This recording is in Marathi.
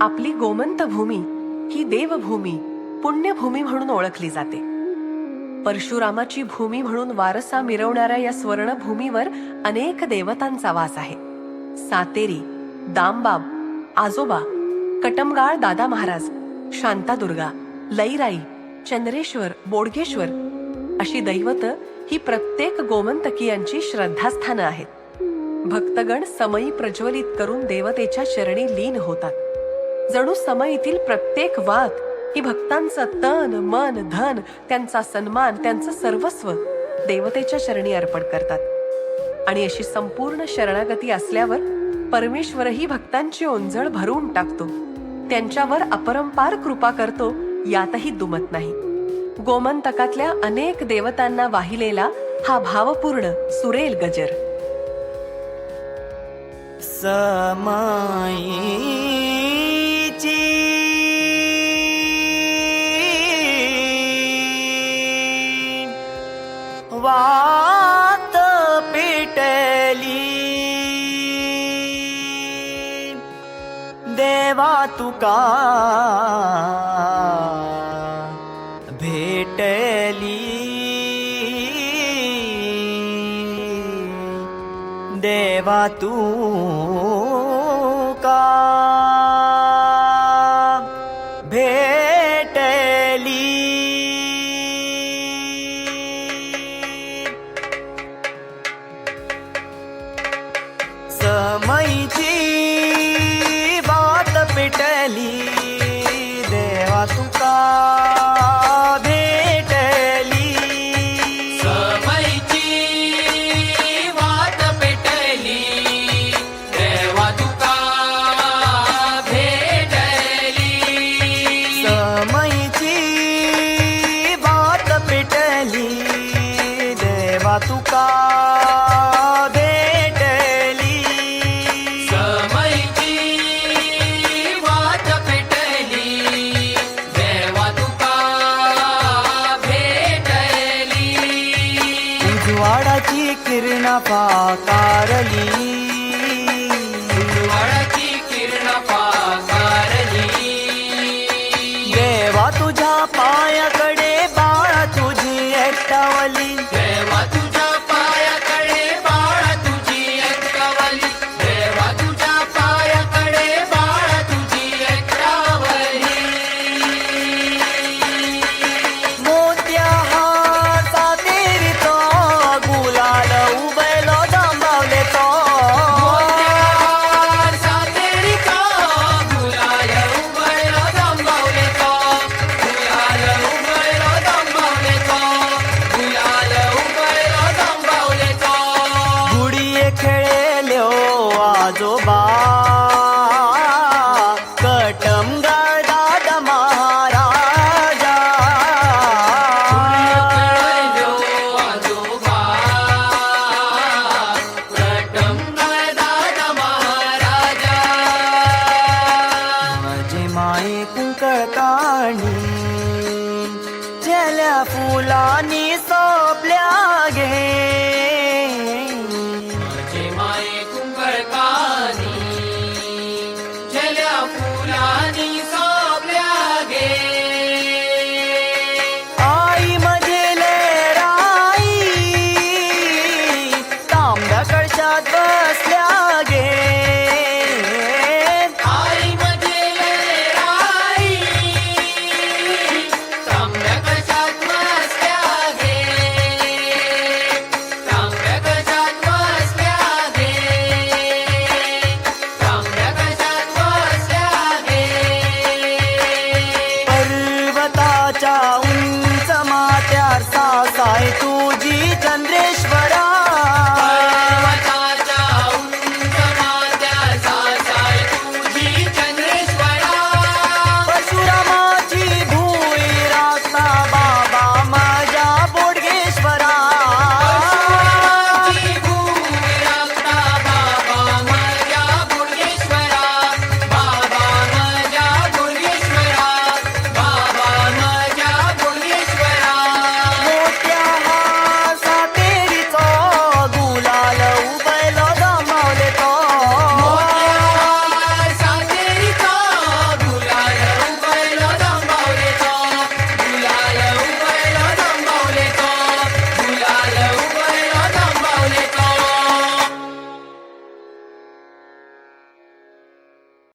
आपली गोमंत भूमी ही देवभूमी पुण्यभूमी म्हणून ओळखली जाते. परशुरामाची भूमी म्हणून वारसा मिरवणाऱ्या या स्वर्णभूमीवर अनेक देवतांचा वास आहे. सातेरी दामबाब आजोबा कटमगाळ दादा महाराज शांतादुर्गा लईराई चंद्रेश्वर बोडगेश्वर अशी दैवत ही प्रत्येक गोमंतकीयांची श्रद्धास्थानं आहेत. भक्तगण समयी प्रज्वलित करून देवतेच्या शरणी लीन होतात. जणू समयीतील प्रत्येक वाद ही भक्तांचं तन मन धन त्यांचा सन्मान त्यांचं सर्वस्व देवतेच्या शरणी अर्पण करतात. आणि अशी संपूर्ण शरणागती असल्यावर परमेश्वरही भक्तांची ओंजळ भरून टाकतो. त्यांच्यावर अपरंपार कृपा करतो यातही दुमत नाही. गोमंतकातल्या अनेक देवतांना वाहिलेला हा भावपूर्ण सुरेल गजर. समाई वात पेटली. देवा तुका भेटली. देवा तू का समयीची बात पेटली. देवा तुका भेटली. समयची वाट पेटली. देवा तुका भेटली. समयीची बात पेटली. देवा तुका रणपाकारी झेल्या फुलानी सोपल्या घे माये कुंकळकानी झेल्या फुलानी